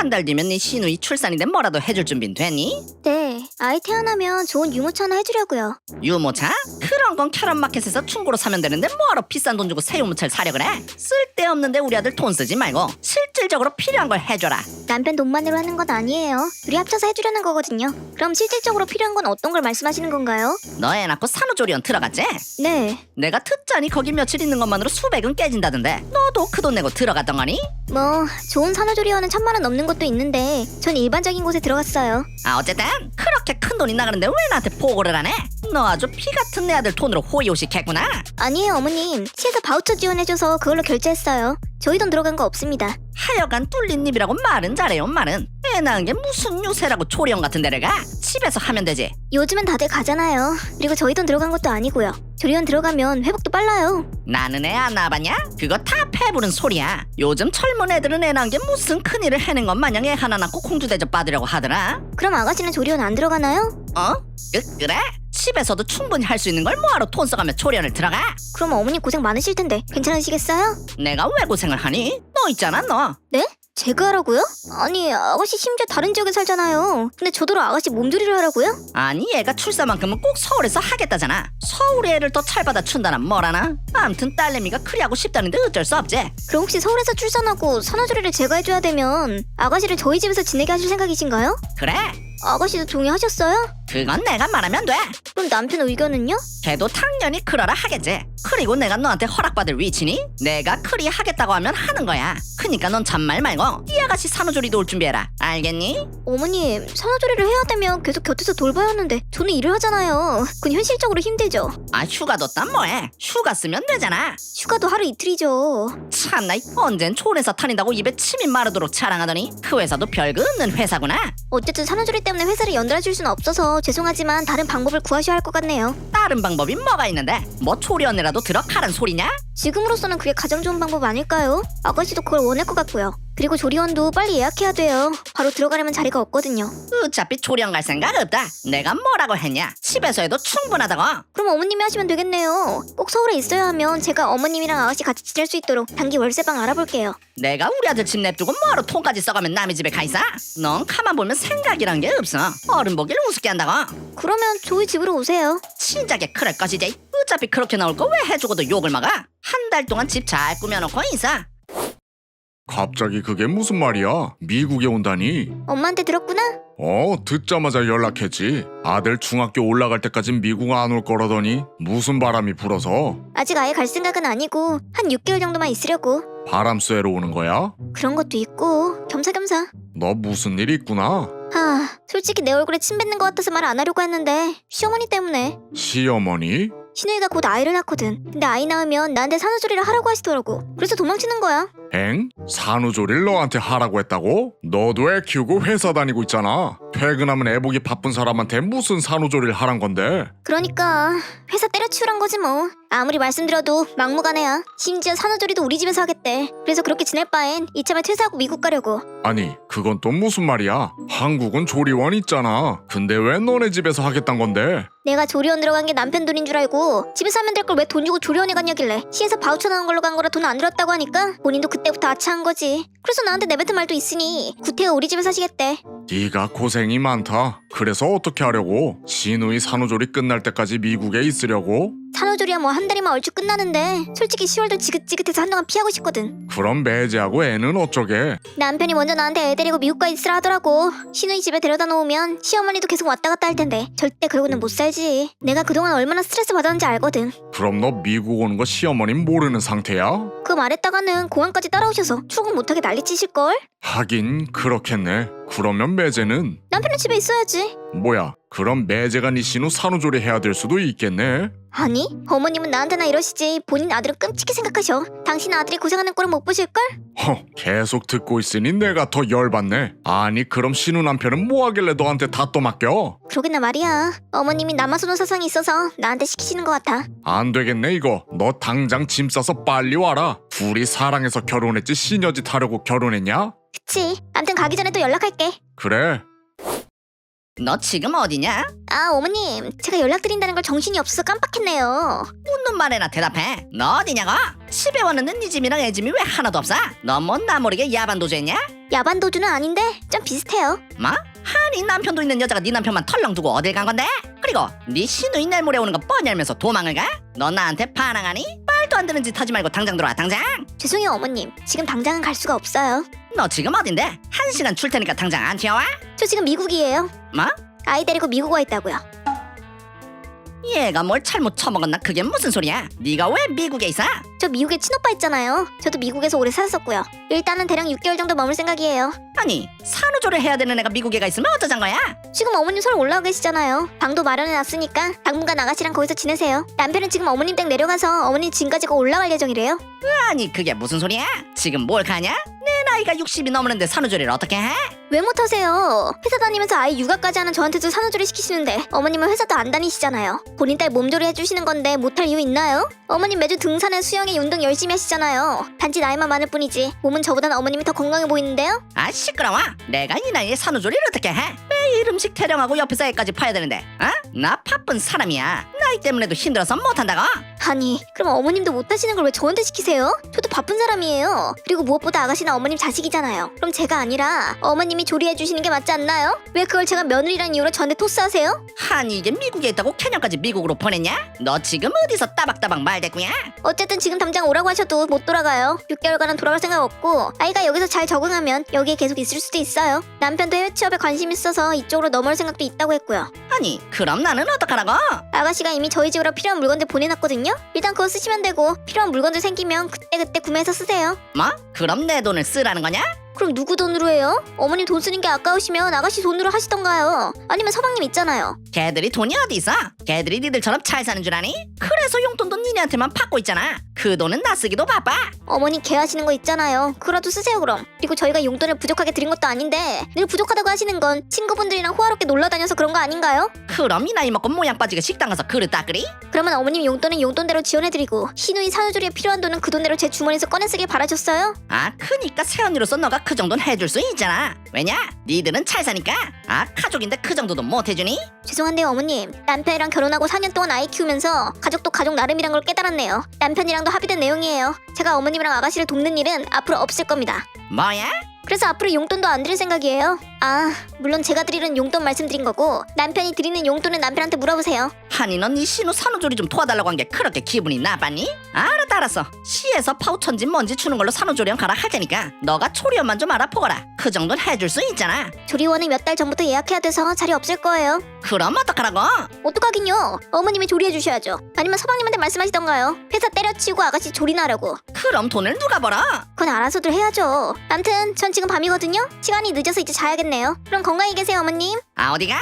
한 달 뒤면 네 시누이 출산인데 뭐라도 해줄 준비는 되니? 네, 아이 태어나면 좋은 유모차 하나 해주려고요. 유모차? 그런 건 캐럿마켓에서 충고로 사면 되는데 뭐하러 비싼 돈 주고 새 유모차를 사려 그래? 쓸데없는데 우리 아들 돈 쓰지 말고 실질적으로 필요한 걸 해줘라 남편 돈만으로 하는 건 아니에요. 둘이 합쳐서 해주려는 거거든요. 그럼 실질적으로 필요한 건 어떤 걸 말씀하시는 건가요? 너 애 낳고 산후조리원 들어갔지? 네, 내가 듣자니 거기 며칠 있는 것만으로 수백은 깨진다던데 너도 그 돈 내고 들어갔던 거니? 뭐 좋은 산후조리원은 천만 원 넘는 곳도 있는데 전 일반적인 곳에 들어갔어요. 아 어쨌든 그렇게 큰 돈이 나가는데 왜 나한테 보고를 안 해? 너 아주 피 같은 내 아들 돈으로 호의호식했구나 아니에요, 어머님. 시에서 바우처 지원해줘서 그걸로 결제했어요. 저희 돈 들어간 거 없습니다. 하여간 뚫린 입이라고 말은 잘해요 말은 애 낳은 게 무슨 요새라고 조리원 같은 데를 가? 집에서 하면 되지 요즘은 다들 가잖아요. 그리고 저희 돈 들어간 것도 아니고요. 조리원 들어가면 회복도 빨라요. 나는 애 안 낳아봤냐? 그거 다 패부른 소리야 요즘 젊은 애들은 애 낳은 게 무슨 큰일을 해낸 것 마냥 애 하나 낳고 공주 대접 받으려고 하더라 그럼 아가씨는 조리원 안 들어가나요? 어? 그, 그래? 집에서도 충분히 할 수 있는 걸 뭐하러 돈 써가며 조리원을 들어가? 그럼 어머님 고생 많으실 텐데 괜찮으시겠어요? 내가 왜 고생을 하니? 너 있잖아 너 네? 제가 하라고요? 아니 아가씨 심지어 다른 지역에 살잖아요. 근데 저더러 아가씨 몸조리를 하라고요? 아니 얘가 출산만큼은 꼭 서울에서 하겠다잖아 서울에 애를 더 찰받아 춘다나 뭐라나 암튼 딸내미가 그리 하고 싶다는데 어쩔 수 없지 그럼 혹시 서울에서 출산하고 산후조리를 제가 해줘야 되면 아가씨를 저희 집에서 지내게 하실 생각이신가요? 그래 아가씨도 동의하셨어요? 그건 내가 말하면 돼 그럼 남편 의견은요? 걔도 당연히 그러라 하겠지 그리고 내가 너한테 허락받을 위치니? 내가 그리 하겠다고 하면 하는 거야 그니까 넌 잔말 말고 이 아가씨 산후조리도 올 준비해라 알겠니? 어머님 산후조리를 해야 되면 계속 곁에서 돌봐야 하는데 저는 일을 하잖아요. 그건 현실적으로 힘들죠. 아 휴가 뒀단 뭐해 휴가 쓰면 되잖아 휴가도 하루 이틀이죠. 참나 언젠 초원에서 타닌다고 입에 침이 마르도록 자랑하더니 그 회사도 별거 없는 회사구나 어쨌든 산후조리 때문에 회사를 연달아 줄 수는 없어서 죄송하지만 다른 방법을 구하셔야 할 것 같네요. 다른 방법이 뭐가 있는데 뭐 초리 언니라도 들어가란 소리냐? 지금으로서는 그게 가장 좋은 방법 아닐까요? 아가씨도 그걸 원할 것 같고요. 그리고 조리원도 빨리 예약해야 돼요. 바로 들어가려면 자리가 없거든요. 어차피 초령 갈 생각 없다 내가 뭐라고 했냐 집에서 해도 충분하다고 그럼 어머님이 하시면 되겠네요. 꼭 서울에 있어야 하면 제가 어머님이랑 아가씨 같이 지낼 수 있도록 단기 월세방 알아볼게요. 내가 우리 아들 집 냅두고 뭐하러 통까지 써가면 남의 집에 가 있어? 넌 가만 보면 생각이란 게 없어 어른 보길 우습게 한다고 그러면 저희 집으로 오세요. 진작에 그럴 것이지 어차피 그렇게 나올 거 왜 해주고도 욕을 먹어? 한달 동안 집 잘 꾸며놓고 있어 갑자기 그게 무슨 말이야? 미국에 온다니? 엄마한테 들었구나? 어, 듣자마자 연락했지. 아들 중학교 올라갈 때까진 미국 안 올 거라더니 무슨 바람이 불어서 아직 아예 갈 생각은 아니고 한 6개월 정도만 있으려고. 바람 쐬러 오는 거야? 그런 것도 있고 겸사겸사. 너 무슨 일 있구나? 하, 솔직히 내 얼굴에 침 뱉는 것 같아서 말 안 하려고 했는데 시어머니 때문에 시어머니? 신우이가 곧 아이를 낳거든. 근데 아이 낳으면 나한테 산후조리를 하라고 하시더라고. 그래서 도망치는 거야. 엥? 산후조리를 너한테 하라고 했다고? 너도 애 키우고 회사 다니고 있잖아. 퇴근하면 애 보기 바쁜 사람한테 무슨 산후조리를 하란 건데? 그러니까 회사 때려치우란 거지 뭐. 아무리 말씀드려도 막무가내야. 심지어 산후조리도 우리 집에서 하겠대. 그래서 그렇게 지낼 바엔 이참에 퇴사하고 미국 가려고. 아니, 그건 또 무슨 말이야? 한국은 조리원 있잖아. 근데 왜 너네 집에서 하겠단 건데? 내가 조리원 들어간 게 남편 돈인 줄 알고 집에서 하면 될 걸 왜 돈 주고 조리원에 갔냐길래 시에서 바우처 나온 걸로 간 거라 돈 안 들었다고 하니까 본인도 그 때부터 아차한 거지 그래서 나한테 내뱉은 말도 있으니 구태여 우리 집에 사시겠대 네가 고생이 많다. 그래서 어떻게 하려고? 시누이 산후조리 끝날 때까지 미국에 있으려고? 산후조리야 뭐 한 달이면 얼추 끝나는데 솔직히 10월도 지긋지긋해서 한동안 피하고 싶거든 그럼 매제하고 애는 어쩌게? 남편이 먼저 나한테 애 데리고 미국 가 있으라 하더라고 시누이 집에 데려다 놓으면 시어머니도 계속 왔다 갔다 할 텐데 절대 그러고는 못 살지 내가 그동안 얼마나 스트레스 받았는지 알거든 그럼 너 미국 오는 거 시어머님 모르는 상태야? 그 말했다가는 공항까지 따라오셔서 출국 못하게 난리 치실걸? 하긴 그렇겠네. 그러면 매제는 남편은 집에 있어야지 뭐야? 그럼 매제가 네 신우 산후조리 해야 될 수도 있겠네. 아니 어머님은 나한테나 이러시지 본인 아들은 끔찍히 생각하셔 당신 아들이 고생하는 꼴은 못 보실걸? 허, 계속 듣고 있으니 내가 더 열받네. 아니 그럼 신우 남편은 뭐 하길래 너한테 다 떠맡겨? 그러겠나 말이야 어머님이 남아선호 사상이 있어서 나한테 시키시는 것 같아 안 되겠네 이거. 너 당장 짐 싸서 빨리 와라. 둘이 사랑해서 결혼했지 시녀짓 하려고 결혼했냐? 그치 암튼 가기 전에 또 연락할게 그래. 너 지금 어디냐? 아 어머님 제가 연락드린다는 걸 정신이 없어서 깜빡했네요 묻는 말에나 대답해. 너 어디냐고? 집에 왔는데 네 집이랑 애 집이 왜 하나도 없어? 너 뭐 나 모르게 야반 도주했냐? 야반 도주는 아닌데 좀 비슷해요 뭐? 아니 남편도 있는 여자가 네 남편만 털렁 두고 어딜 간 건데? 그리고 네 시누이 내일 모레 오는 거 뻔히 알면서 도망을 가? 너 나한테 반항하니? 말도 안 되는 짓 하지 말고 당장 들어와 당장! 죄송해요 어머님 지금 당장은 갈 수가 없어요 너 지금 어딘데? 한 시간 줄 테니까 당장 안 튀어와? 저 지금 미국이에요 뭐? 아이 데리고 미국 와 있다고요 얘가 뭘 잘못 처먹었나 그게 무슨 소리야? 네가 왜 미국에 있어? 저 미국에 친오빠 있잖아요 저도 미국에서 오래 살았었고요 일단은 대략 6개월 정도 머물 생각이에요 아니 산후조를 해야 되는 애가 미국에 가 있으면 어쩌잔 거야? 지금 어머님 서울 올라와 계시잖아요 방도 마련해 놨으니까 당분간 아가씨랑 거기서 지내세요 남편은 지금 어머님 댁 내려가서 어머님 짐 가지고 올라갈 예정이래요 아니 그게 무슨 소리야? 지금 뭘 가냐? 내 나이가 60이 넘었는데 산후조리를 어떻게 해? 왜 못하세요? 회사 다니면서 아이 육아까지 하는 저한테도 산후조리 시키시는데 어머님은 회사도 안 다니시잖아요. 본인 딸 몸조리 해주시는 건데 못할 이유 있나요? 어머님 매주 등산에 수영에 운동 열심히 하시잖아요. 단지 나이만 많을 뿐이지 몸은 저보다는 어머님이 더 건강해 보이는데요? 아 시끄러워 내가 이 나이에 산후조리를 어떻게 해? 매일 음식 타령하고 옆에서 애까지 파야 되는데 어? 나 바쁜 사람이야 나이 때문에도 힘들어서 못한다고? 아니 그럼 어머님도 못하시는 걸 왜 저한테 시키세요? 저도 바쁜 사람이에요. 그리고 무엇보다 아가씨는 어머님 자식이잖아요. 그럼 제가 아니라 어머님이 조리해 주시는 게 맞지 않나요? 왜 그걸 제가 며느리란 이유로 저한테 토스하세요? 아니 이게 미국에 있다고 캐년까지 미국으로 보냈냐? 너 지금 어디서 따박따박 말대꾸야? 어쨌든 지금 당장 오라고 하셔도 못 돌아가요. 6개월간은 돌아갈 생각 없고 아이가 여기서 잘 적응하면 여기에 계속 있을 수도 있어요. 남편도 해외 취업에 관심 있어서 이쪽으로 넘어올 생각도 있다고 했고요. 아니 그럼 나는 어떡하라고? 아가씨가 이미 저희 집으로 필요한 물건들 보내놨거든요. 일단 그거 쓰시면 되고 필요한 물건들 생기면 그때그때 구매해서 쓰세요. 뭐? 그럼 내 돈을 쓰라는 거냐? 그럼 누구 돈으로 해요? 어머님 돈 쓰는 게 아까우시면 아가씨 돈으로 하시던가요. 아니면 서방님 있잖아요. 걔들이 돈이 어디 있어? 걔들이 니들처럼 잘 사는 줄 아니? 그래서 용돈 도 니네한테만 받고 있잖아 그 돈은 나 쓰기도 바빠 어머니 개하시는 거 있잖아요. 그라도 쓰세요 그럼. 그리고 저희가 용돈을 부족하게 드린 것도 아닌데 늘 부족하다고 하시는 건 친구분들이랑 호화롭게 놀러 다녀서 그런 거 아닌가요? 그럼 이 나이 먹고 모양 빠지게 식당 가서 그릇 닦으리? 그러면 어머님 용돈은 용돈대로 지원해드리고 시누이 산후조리에 필요한 돈은 그 돈대로 제 주머니에서 꺼내 쓰길 바라셨어요? 아 크니까 새언니로서 너가 그 정도는 해줄 수 있잖아 왜냐? 니들은 잘 사니까 아 가족인데 그 정도도 못 해주니? 죄송한데요 어머님 남편이랑 결혼하고 4년 동안 아이 키우면서 가족도 가족 나름이란 걸 깨달았네요. 남편이랑도 합의된 내용이에요. 제가 어머님이랑 아가씨를 돕는 일은 앞으로 없을 겁니다. 뭐야? 그래서 앞으로 용돈도 안 드릴 생각이에요 아 물론 제가 드리는 용돈 말씀드린 거고 남편이 드리는 용돈은 남편한테 물어보세요. 아니 넌네 신우 산후조리 좀 도와달라고 한 게 그렇게 기분이 나빴니? 알았다 알았어 시에서 파우천지 뭔지 주는 걸로 산후조리원 가라 할 테니까 너가 초리원만 좀 알아보거라. 그 정도는 해줄 수 있잖아. 조리원은 몇 달 전부터 예약해야 돼서 자리 없을 거예요. 그럼 어떡하라고? 어떡하긴요. 어머님이 조리해 주셔야죠. 아니면 서방님한테 말씀하시던가요. 회사 때려치우고 아가씨 조리나 하려고. 그럼 돈을 누가 벌어? 그건 알아서들 해야죠. 암튼 전 지금 밤이거든요. 시간이 늦어서 이제 자야겠 네요 그럼 건강히 계세요 어머님 아 어디가?